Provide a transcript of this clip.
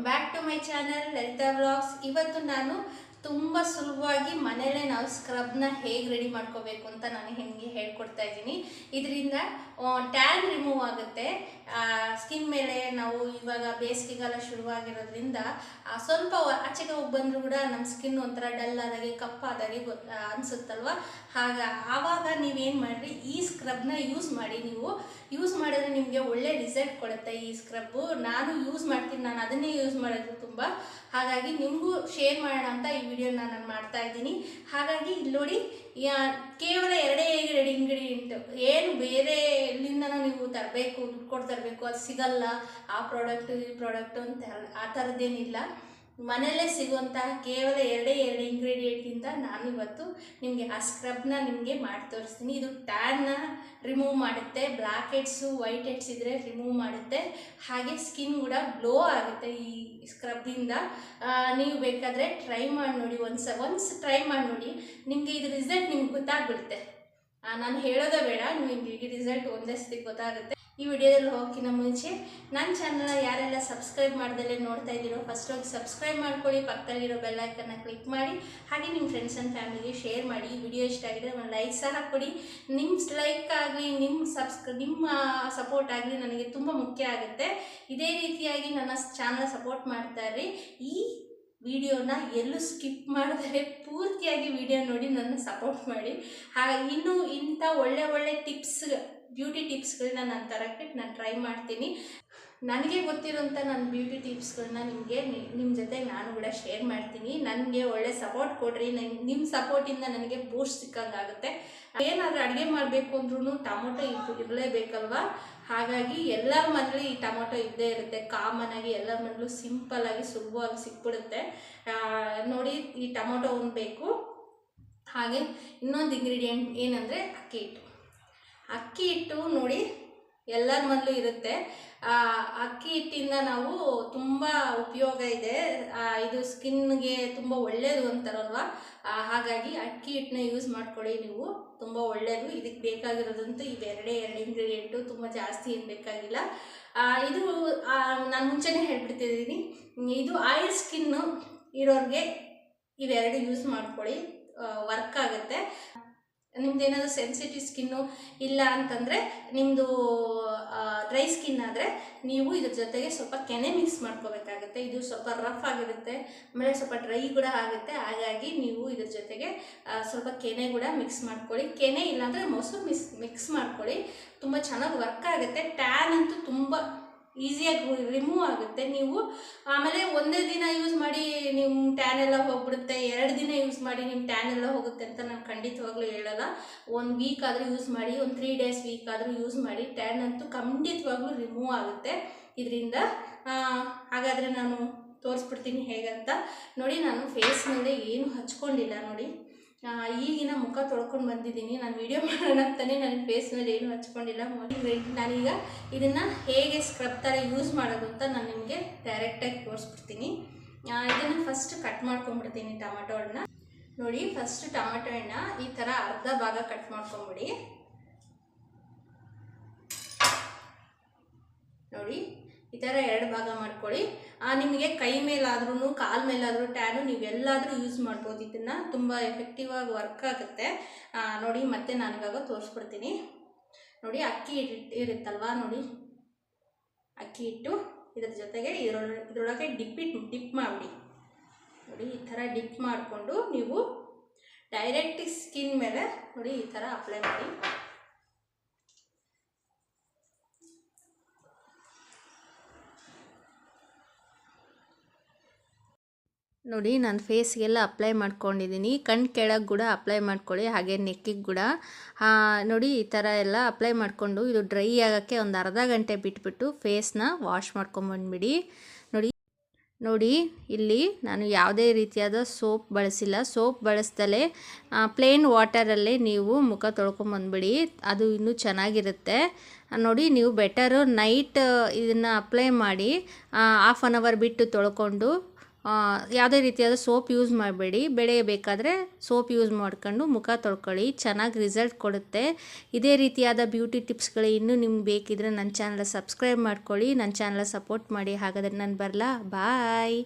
Back to my channel Lalitha vlogs ಇವತ್ತು ನಾನು ತುಂಬ ಸುಲಭವಾಗಿ ಮನೆಯಲ್ಲೇ ನಾವು ಸ್ಕ್ರಬ್ನ ಹೇಗೆ ರೆಡಿ ಮಾಡ್ಕೋಬೇಕು ಅಂತ ನಾನು ನಿಮಗೆ ಹೇಳ್ಕೊಡ್ತಾ ಇದ್ದೀನಿ. ಇದರಿಂದ ಟ್ಯಾನ್ ರಿಮೂವ್ ಆಗುತ್ತೆ. ಸ್ಕಿನ್ ಮೇಲೆ ನಾವು ಇವಾಗ ಬೇಸಿಗೆಗಾಲ ಶುರುವಾಗಿರೋದ್ರಿಂದ ಸ್ವಲ್ಪ ಆಚೆಗೆ ಹೋಗಿ ಬಂದರೂ ಕೂಡ ನಮ್ಮ ಸ್ಕಿನ್ ಒಂಥರ ಡಲ್ ಆದಾಗೆ ಕಪ್ಪಾದಾಗೆ ಗೊತ್ತ ಅನಿಸುತ್ತಲ್ವ? ಹಾಗ, ಆವಾಗ ನೀವೇನು ಮಾಡಿರಿ, ಈ ಸ್ಕ್ರಬ್ನ ಯೂಸ್ ಮಾಡಿ ನೀವು. ಯೂಸ್ ಮಾಡಿದ್ರೆ ನಿಮಗೆ ಒಳ್ಳೆ ರಿಸಲ್ಟ್ ಕೊಡುತ್ತೆ ಈ ಸ್ಕ್ರಬ್ಬು ನಾನು ಯೂಸ್ ಮಾಡ್ತೀನಿ, ನಾನು ಅದನ್ನೇ ಯೂಸ್ ಮಾಡೋದು ತುಂಬ. ಹಾಗಾಗಿ ನಿಮಗೂ ಶೇರ್ ಮಾಡೋಣ ಅಂತ ಈ ವಿಡಿಯೋನ ನಾನು ಮಾಡ್ತಾ ಇದ್ದೀನಿ. ಹಾಗಾಗಿ ಇಲ್ಲಿ ನೋಡಿ ಕೇವಲ ಎರಡೇ ಎರಡು ಇಂಗ್ರೀಡಿಯೆಂಟ್ ಏನು ಬೇರೆ ಎಲ್ಲಿಂದನೂ ನೀವು ತರಬೇಕು, ದುಡ್ಡು ಕೊಟ್ಟು ತರಬೇಕು, ಅದು ಸಿಗಲ್ಲ. ಆ ಪ್ರಾಡಕ್ಟು ಈ ಪ್ರಾಡಕ್ಟು ಅಂತ ಆ ಥರದ್ದೇನಿಲ್ಲ ಮನೆಯಲ್ಲೇ ಸಿಗುವಂತಹ ಕೇವಲ ಎರಡೇ ಎರಡು ಇಂಗ್ರೀಡಿಯೆಂಟಿಂದ ನಾನು ಇವತ್ತು ನಿಮಗೆ ಆ ಸ್ಕ್ರಬ್ನ ನಿಮಗೆ ಮಾಡಿ ತೋರಿಸ್ತೀನಿ. ಇದು ಟ್ಯಾನ್ನ ರಿಮೂವ್ ಮಾಡುತ್ತೆ. ಬ್ಲ್ಯಾಕ್ ಹೆಡ್ಸು ವೈಟ್ ಹೆಡ್ಸ್ ಇದ್ದರೆ ರಿಮೂವ್ ಮಾಡುತ್ತೆ. ಹಾಗೆ ಸ್ಕಿನ್ ಕೂಡ ಗ್ಲೋ ಆಗುತ್ತೆ ಈ ಸ್ಕ್ರಬ್ದಿಂದ ನೀವು ಬೇಕಾದರೆ ಟ್ರೈ ಮಾಡಿ ನೋಡಿ. ಒಂದು ಸ ಒನ್ಸ್ ಟ್ರೈ ಮಾಡಿ ನೋಡಿ. ನಿಮಗೆ ಇದು ರಿಸಲ್ಟ್ ನಿಮ್ಗೆ ಗೊತ್ತಾಗ್ಬಿಡುತ್ತೆ. ನಾನು ಹೇಳೋದೇ ಬೇಡ. ನಿಮಗೆ ರಿಸಲ್ಟ್ ಒಂದೇ ಸತಿ ಗೊತ್ತಾಗುತ್ತೆ. ಈ ವಿಡಿಯೋದಲ್ಲಿ ಹೋಗೋಕ್ಕಿಂತ ಮುಂಚೆ ನನ್ನ ಚಾನಲ್ನ ಯಾರೆಲ್ಲ ಸಬ್ಸ್ಕ್ರೈಬ್ ಮಾಡ್ದಲ್ಲೇ ನೋಡ್ತಾ ಇದ್ದೀರೋ ಫಸ್ಟ್ ಹೋಗಿ ಸಬ್ಸ್ಕ್ರೈಬ್ ಮಾಡ್ಕೊಳ್ಳಿ, ಪಕ್ಕದಲ್ಲಿರೋ ಬೆಲ್ಲೈಕನ್ನ ಕ್ಲಿಕ್ ಮಾಡಿ, ಹಾಗೆ ನಿಮ್ಮ ಫ್ರೆಂಡ್ಸ್ ಆ್ಯಂಡ್ ಫ್ಯಾಮಿಲಿಗೆ ಶೇರ್ ಮಾಡಿ. ಈ ವಿಡಿಯೋ ಇಷ್ಟ ಆಗಿದ್ರೆ ಒಂದು ಲೈಕ್ ಸಹ ಕೊಡಿ ನಿಮ್ಮ ಲೈಕ್ ಆಗಲಿ ನಿಮ್ಮ ಸಬ್ಸ್ಕ್ರ ನಿಮ್ಮ ಸಪೋರ್ಟ್ ಆಗಲಿ ನನಗೆ ತುಂಬ ಮುಖ್ಯ ಆಗುತ್ತೆ. ಇದೇ ರೀತಿಯಾಗಿ ನನ್ನ ಚಾನಲ್ ಸಪೋರ್ಟ್ ಮಾಡ್ತಾ ಇರ್ರಿ. ಈ ವಿಡಿಯೋನ ಎಲ್ಲೂ ಸ್ಕಿಪ್ ಮಾಡಿದರೆ ಪೂರ್ತಿಯಾಗಿ ವಿಡಿಯೋ ನೋಡಿ ನನ್ನ ಸಪೋರ್ಟ್ ಮಾಡಿ. ಹಾಗೆ ಇನ್ನೂ ಇಂಥ ಒಳ್ಳೆ ಒಳ್ಳೆ ಟಿಪ್ಸ್ ಬ್ಯೂಟಿ ಟಿಪ್ಸ್ಗಳನ್ನ ನಾನು ತರೋಕ್ಕೆ ನಾನು ಟ್ರೈ ಮಾಡ್ತೀನಿ. ನನಗೆ ಗೊತ್ತಿರೋಂಥ ನನ್ನ ಬ್ಯೂಟಿ ಟಿಪ್ಸ್ಗಳನ್ನ ನಿಮಗೆ ನಿಮ್ಮ ಜೊತೆ ನಾನು ಕೂಡ ಶೇರ್ ಮಾಡ್ತೀನಿ. ನನಗೆ ಒಳ್ಳೆ ಸಪೋರ್ಟ್ ಕೊಡ್ರಿ. ನಂಗೆ ನಿಮ್ಮ ಸಪೋರ್ಟಿಂದ ನನಗೆ ಬೂಸ್ಟ್ ಸಿಕ್ಕಂಗಾಗುತ್ತೆ. ಏನಾದರೂ ಅಡುಗೆ ಮಾಡಬೇಕು ಅಂದ್ರೂ ಟೊಮೊಟೊ ಇಟ್ಟು ಇರಲೇಬೇಕಲ್ವಾ ಹಾಗಾಗಿ ಎಲ್ಲರ ಮನೇಲಿ ಈ ಟೊಮೊಟೊ ಇದ್ದೇ ಇರುತ್ತೆ. ಕಾಮನ್ ಆಗಿ ಎಲ್ಲರ ಮನೇಲೂ ಆಗಿ ಸುಲಭವಾಗಿ ಸಿಕ್ಬಿಡುತ್ತೆ. ನೋಡಿ ಈ ಟೊಮೊಟೊ ಒಂದು ಬೇಕು. ಹಾಗೆ ಇನ್ನೊಂದು ಇಂಗ್ರೀಡಿಯೆಂಟ್ ಏನಂದರೆ ಅಕ್ಕಿ ಹಿಟ್ಟು. ಅಕ್ಕಿ ಹಿಟ್ಟು ನೋಡಿ ಎಲ್ಲರ ಮನೇಲೂ ಇರುತ್ತೆ. ಅಕ್ಕಿ ಹಿಟ್ಟಿಂದ ನಾವು ತುಂಬ ಉಪಯೋಗ ಇದೆ. ಇದು ಸ್ಕಿನ್ಗೆ ತುಂಬ ಒಳ್ಳೆಯದು ಅಂತಾರಲ್ವ? ಹಾಗಾಗಿ ಅಕ್ಕಿ ಹಿಟ್ಟನ್ನ ಯೂಸ್ ಮಾಡ್ಕೊಳ್ಳಿ ನೀವು. ತುಂಬ ಒಳ್ಳೆಯದು ಇದಕ್ಕೆ ಬೇಕಾಗಿರೋದಂತೂ ಇವೆರಡೇ ಎರಡು ಇಂಗ್ರೀಡಿಯೆಂಟು ತುಂಬ ಜಾಸ್ತಿ ಏನು ಬೇಕಾಗಿಲ್ಲ. ಇದು ನಾನು ಮುಂಚೆನೇ ಹೇಳ್ಬಿಡ್ತಿದ್ದೀನಿ. ಇದು ಆಯಿಲ್ ಸ್ಕಿನ್ನು ಇರೋರಿಗೆ ಇವೆರಡು ಯೂಸ್ ಮಾಡ್ಕೊಳ್ಳಿ. ವರ್ಕ್ ಆಗುತ್ತೆ. ನಿಮ್ದು ಏನಾದರೂ ಸೆನ್ಸಿಟಿವ್ ಸ್ಕಿನ್ನು ಇಲ್ಲ ಅಂತಂದರೆ ನಿಮ್ಮದು ಡ್ರೈ ಸ್ಕಿನ್ ಆದರೆ ನೀವು ಇದ್ರ ಜೊತೆಗೆ ಸ್ವಲ್ಪ ಕೆನೆ ಮಿಕ್ಸ್ ಮಾಡ್ಕೋಬೇಕಾಗುತ್ತೆ. ಇದು ಸ್ವಲ್ಪ ರಫ್ ಆಗಿರುತ್ತೆ. ಆಮೇಲೆ ಸ್ವಲ್ಪ ಡ್ರೈ ಕೂಡ ಆಗುತ್ತೆ. ಹಾಗಾಗಿ ನೀವು ಇದ್ರ ಜೊತೆಗೆ ಸ್ವಲ್ಪ ಕೆನೆ ಕೂಡ ಮಿಕ್ಸ್ ಮಾಡ್ಕೊಳ್ಳಿ. ಕೆನೆ ಇಲ್ಲಾಂದರೆ ಮೊಸರು ಮಿಸ್ ಮಿಕ್ಸ್ ಮಾಡ್ಕೊಳ್ಳಿ. ತುಂಬ ಚೆನ್ನಾಗಿ ವರ್ಕ್ ಆಗುತ್ತೆ. ಟ್ಯಾನ್ ಅಂತೂ ತುಂಬ ಈಸಿಯಾಗಿ ರಿಮೂವ್ ಆಗುತ್ತೆ. ನೀವು ಆಮೇಲೆ ಒಂದೇ ದಿನ ಯೂಸ್ ಮಾಡಿ ನಿಮ್ಮ ಟ್ಯಾನ್ ಎಲ್ಲ ಹೋಗ್ಬಿಡುತ್ತೆ. ಎರಡು ದಿನ ಯೂಸ್ ಮಾಡಿ ನಿಮ್ಮ ಟ್ಯಾನ್ ಎಲ್ಲ ಹೋಗುತ್ತೆ ಅಂತ ನಾನು ಖಂಡಿತವಾಗ್ಲೂ ಹೇಳಲ್ಲ. ಒಂದು ವೀಕ್ ಆದರೂ ಯೂಸ್ ಮಾಡಿ, ಒಂದು ತ್ರೀ ಡೇಸ್ ವೀಕ್ ಆದರೂ ಯೂಸ್ ಮಾಡಿ ಟ್ಯಾನ್ ಅಂತೂ ಖಂಡಿತವಾಗ್ಲೂ ರಿಮೂವ್ ಆಗುತ್ತೆ. ಇದರಿಂದ ಹಾಗಾದರೆ ನಾನು ತೋರಿಸ್ಬಿಡ್ತೀನಿ ಹೇಗಂತ. ನೋಡಿ, ನಾನು ಫೇಸ್ ಮೇಲೆ ಏನು ಹಚ್ಕೊಂಡಿಲ್ಲ ನೋಡಿ. ಈಗಿನ ಮುಖ ತೊಳ್ಕೊಂಡು ಬಂದಿದ್ದೀನಿ. ನಾನು ವಿಡಿಯೋ ಮಾಡೋಣ ಅಂತಲೇ ನನ್ನ ಫೇಸ್ ಮೇಲೆ ಏನು ಹಚ್ಕೊಂಡಿಲ್ಲ. ನಾನೀಗ ಇದನ್ನು ಹೇಗೆ ಸ್ಕ್ರಬ್ ಥರ ಯೂಸ್ ಮಾಡೋದು ಅಂತ ನಾನು ನಿಮಗೆ ಡೈರೆಕ್ಟಾಗಿ ತೋರಿಸ್ಬಿಡ್ತೀನಿ. ಇದನ್ನು ಫಸ್ಟ್ ಕಟ್ ಮಾಡ್ಕೊಂಡ್ಬಿಡ್ತೀನಿ ಟೊಮೆಟೊ ಹಣ್ಣನ್ನ. ನೋಡಿ ಫಸ್ಟ್ ಟೊಮೆಟೊ ಹಣ್ಣ ಈ ಥರ ಅರ್ಧ ಭಾಗ ಕಟ್ ಮಾಡ್ಕೊಂಬಿಡಿ ನೋಡಿ ಈ ಥರ ಎರಡು ಭಾಗ ಮಾಡ್ಕೊಳ್ಳಿ. ನಿಮಗೆ ಕೈ ಮೇಲಾದ್ರೂ ಕಾಲು ಮೇಲಾದರೂ ಟ್ಯಾನು ನೀವೆಲ್ಲಾದರೂ ಯೂಸ್ ಮಾಡ್ಬೋದು. ಇದನ್ನು ತುಂಬ ಎಫೆಕ್ಟಿವ್ ಆಗಿ ವರ್ಕ್ ಆಗುತ್ತೆ ನೋಡಿ, ಮತ್ತೆ ನನಗಾಗ ಇವಾಗ ತೋರಿಸ್ಬಿಡ್ತೀನಿ ನೋಡಿ, ಅಕ್ಕಿ ಇರುತ್ತಲ್ವಾ, ನೋಡಿ. ಅಕ್ಕಿ ಹಿಟ್ಟು ಇದ್ರ ಜೊತೆಗೆ ಇದರೊಳಗೆ ಇದರೊಳಗೆ ಡಿಪ್ ಇಟ್ ಡಿಪ್ ಮಾಡಿಬಿಡಿ. ನೋಡಿ, ಈ ಥರ ಡಿಪ್ ಮಾಡಿಕೊಂಡು ನೀವು ಡೈರೆಕ್ಟ್ ಸ್ಕಿನ್ ಮೇಲೆ, ನೋಡಿ, ಈ ಥರ ಅಪ್ಲೈ ಮಾಡಿ. ನೋಡಿ, ನಾನು ಫೇಸ್ಗೆಲ್ಲ ಅಪ್ಲೈ ಮಾಡ್ಕೊಂಡಿದ್ದೀನಿ ಕಣ್ಣು ಕೆಳಗೆ ಕೂಡ ಅಪ್ಲೈ ಮಾಡ್ಕೊಳ್ಳಿ, ಹಾಗೆ ನೆಕ್ಕಿಗೆ ಕೂಡ. ನೋಡಿ, ಈ ಥರ ಎಲ್ಲ ಅಪ್ಲೈ ಮಾಡಿಕೊಂಡು ಇದು ಡ್ರೈ ಆಗೋಕ್ಕೆ ಒಂದು ಅರ್ಧ ಗಂಟೆ ಬಿಟ್ಬಿಟ್ಟು ಫೇಸ್ನ ವಾಶ್ ಮಾಡ್ಕೊಂಬಂದ್ಬಿಡಿ. ನೋಡಿ ನೋಡಿ, ಇಲ್ಲಿ ನಾನು ಯಾವುದೇ ರೀತಿಯಾದ ಸೋಪ್ ಬಳಸಿಲ್ಲ. ಸೋಪ್ ಬಳಸ್ದಲೇ ಪ್ಲೇನ್ ವಾಟರಲ್ಲೇ ನೀವು ಮುಖ ತೊಳ್ಕೊಂಬಂದ್ಬಿಡಿ. ಅದು ಇನ್ನೂ ಚೆನ್ನಾಗಿರುತ್ತೆ. ನೋಡಿ, ನೀವು ಬೆಟರು ನೈಟ್ ಇದನ್ನು ಅಪ್ಲೈ ಮಾಡಿ ಹಾಫ್ ಆನ್ ಅವರ್ ಬಿಟ್ಟು ತೊಳ್ಕೊಂಡು ಯಾವುದೇ ರೀತಿಯಾದ ಸೋಪ್ ಯೂಸ್ ಮಾಡಬೇಡಿ. ಬೆಳಗ್ಗೆ ಬೇಕಾದರೆ ಸೋಪ್ ಯೂಸ್ ಮಾಡ್ಕೊಂಡು ಮುಖ ತೊಳ್ಕೊಳ್ಳಿ. ಚೆನ್ನಾಗಿ ರಿಸಲ್ಟ್ ಕೊಡುತ್ತೆ. ಇದೇ ರೀತಿಯಾದ ಬ್ಯೂಟಿ ಟಿಪ್ಸ್ಗಳು ಇನ್ನೂ ನಿಮ್ಗೆ ಬೇಕಿದ್ರೆ ನನ್ನ ಚಾನಲ್ ಸಬ್ಸ್ಕ್ರೈಬ್ ಮಾಡ್ಕೊಳ್ಳಿ. ನನ್ನ ಚಾನಲ್ ಸಪೋರ್ಟ್ ಮಾಡಿ ಹಾಗಾದರೆ ನಾನು ಬರಲಾ? ಬಾಯ್.